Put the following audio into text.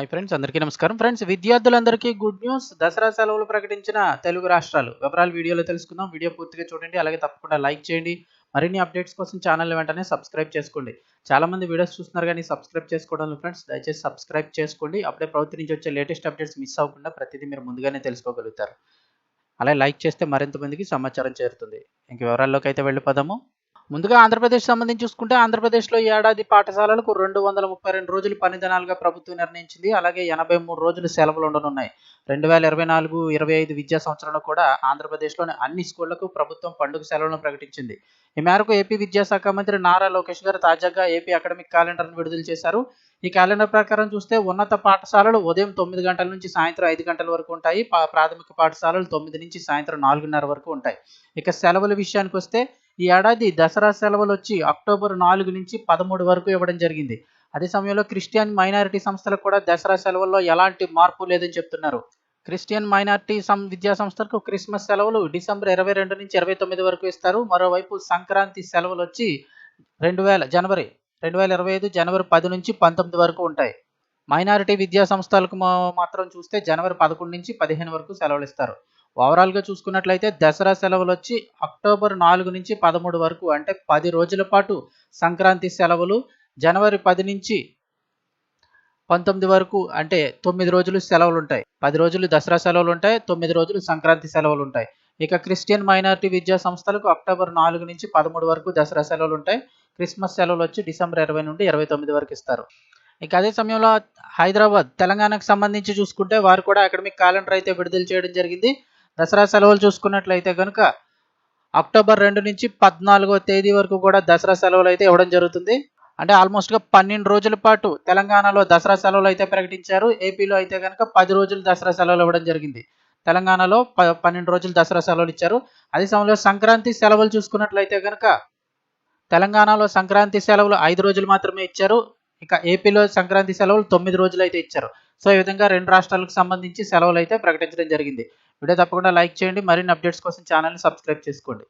Hi friends అందరికీ నమస్కారం. Friends విద్యార్థులందరికీ గుడ్ న్యూస్ దసరా సెలవులు ప్రకటించిన తెలుగు రాష్ట్రాలు. వివరాలు వీడియోలో తెలుసుకుందాం. వీడియో పూర్తిగా చూడండి. అలాగే తప్పకుండా లైక్ చేయండి. మరిన్ని అప్డేట్స్ కోసం ఛానల్ వెంటనే సబ్స్క్రైబ్ చేసుకోండి. చాలా మంది వీడియోస్ చూస్తున్నారు కానీ సబ్స్క్రైబ్ చేసుకోవడం ఫ్రెండ్స్ దయచేసి సబ్స్క్రైబ్ చేసుకోండి. అప్పుడే ప్రభుత్వం నుంచి వచ్చే లేటెస్ట్ అప్డేట్స్ మిస్ అవ్వకుండా ప్రతిదీ మీరు ముందుగానే తెలుసుకోగలుగుతారు. అలాగే లైక్ చేస్తే మరింత మందికి సమాచారం చేరుతుంది. ఇంక వివరాల్లోకి అయితే వెళ్ళిపోదాము. ముందుగా ఆంధ్రప్రదేశ్ సంబంధించి చూసుకుంటే ఆంధ్రప్రదేశ్లో ఈ ఏడాది పాఠశాలలకు రెండు వందల ముప్పై రెండు రోజులు పని దినాలుగా ప్రభుత్వం నిర్ణయించింది. అలాగే ఎనభై మూడు రోజులు సెలవులు ఉండనున్నాయి. రెండు వేల ఇరవై నాలుగు ఇరవై ఐదు విద్యా సంవత్సరంలో కూడా ఆంధ్రప్రదేశ్లోని అన్ని స్కూళ్ళకు ప్రభుత్వం పండుగ సెలవులను ప్రకటించింది. ఈ మేరకు ఏపీ విద్యాశాఖ మంత్రి నారా లోకేష్ గారు తాజాగా ఏపీ అకాడమిక్ క్యాలెండర్ను విడుదల చేశారు. ఈ క్యాలెండర్ ప్రకారం చూస్తే ఉన్నత పాఠశాలలు ఉదయం తొమ్మిది గంటల నుంచి సాయంత్రం ఐదు గంటల వరకు ఉంటాయి. పా- ప్రాథమిక పాఠశాలలు తొమ్మిది నుంచి సాయంత్రం నాలుగున్నర వరకు ఉంటాయి. ఇక సెలవుల విషయానికి వస్తే ఈ ఏడాది దసరా సెలవులు వచ్చి అక్టోబర్ నాలుగు నుంచి పదమూడు వరకు ఇవ్వడం జరిగింది. అదే సమయంలో క్రిస్టియన్ మైనారిటీ సంస్థలకు కూడా దసరా సెలవుల్లో ఎలాంటి మార్పు లేదని చెప్తున్నారు. క్రిస్టియన్ మైనారిటీ సం విద్యా సంస్థలకు క్రిస్మస్ సెలవులు డిసెంబర్ ఇరవై రెండు నుంచి ఇరవై తొమ్మిది వరకు ఇస్తారు. మరోవైపు సంక్రాంతి సెలవులు వచ్చి రెండు వేల జనవరి రెండు వేల ఇరవై ఐదు జనవరి పది నుంచి పంతొమ్మిది వరకు ఉంటాయి. మైనారిటీ విద్యా సంస్థలకు మాత్రం చూస్తే జనవరి పదకొండు నుంచి పదిహేను వరకు సెలవులు ఇస్తారు. ఓవరాల్గా చూసుకున్నట్లయితే దసరా సెలవులు వచ్చి అక్టోబర్ నాలుగు నుంచి పదమూడు వరకు అంటే పది రోజుల పాటు సంక్రాంతి సెలవులు జనవరి పది నుంచి పంతొమ్మిది వరకు అంటే తొమ్మిది రోజులు సెలవులు ఉంటాయి పది రోజులు దసరా సెలవులు ఉంటాయి తొమ్మిది రోజులు సంక్రాంతి సెలవులు ఉంటాయి ఇక క్రిస్టియన్ మైనారిటీ విద్యా సంస్థలకు అక్టోబర్ నాలుగు నుంచి పదమూడు వరకు దసరా సెలవులు ఉంటాయి క్రిస్మస్ సెలవులు వచ్చి డిసెంబర్ ఇరవై నుండి ఇరవై తొమ్మిది వరకు ఇస్తారు. ఇక అదే సమయంలో హైదరాబాద్ తెలంగాణకు సంబంధించి చూసుకుంటే వారు కూడా అకాడమిక్ క్యాలెండర్ అయితే విడుదల చేయడం జరిగింది. దసరా సెలవులు చూసుకున్నట్లయితే కనుక అక్టోబర్ రెండు నుంచి పద్నాలుగో తేదీ వరకు కూడా దసరా సెలవులు అయితే ఇవ్వడం జరుగుతుంది. అంటే ఆల్మోస్ట్గా పన్నెండు రోజుల పాటు తెలంగాణలో దసరా సెలవులు అయితే ప్రకటించారు. ఏపీలో అయితే కనుక పది రోజులు దసరా సెలవులు ఇవ్వడం జరిగింది. తెలంగాణలో ప పన్నెండు రోజులు దసరా సెలవులు ఇచ్చారు. అదే సమయంలో సంక్రాంతి సెలవులు చూసుకున్నట్లయితే కనుక తెలంగాణలో సంక్రాంతి సెలవులు ఐదు రోజులు మాత్రమే ఇచ్చారు. ఇక ఏపీలో సంక్రాంతి సెలవులు తొమ్మిది రోజులు అయితే ఇచ్చారు. సో ఈ విధంగా రెండు రాష్ట్రాలకు సంబంధించి సెలవులు అయితే ప్రకటించడం జరిగింది. వీడియో తప్పకుండా లైక్ చేయండి. మరిన్ని అప్డేట్స్ కోసం ఛానల్ని సబ్స్క్రైబ్ చేసుకోండి.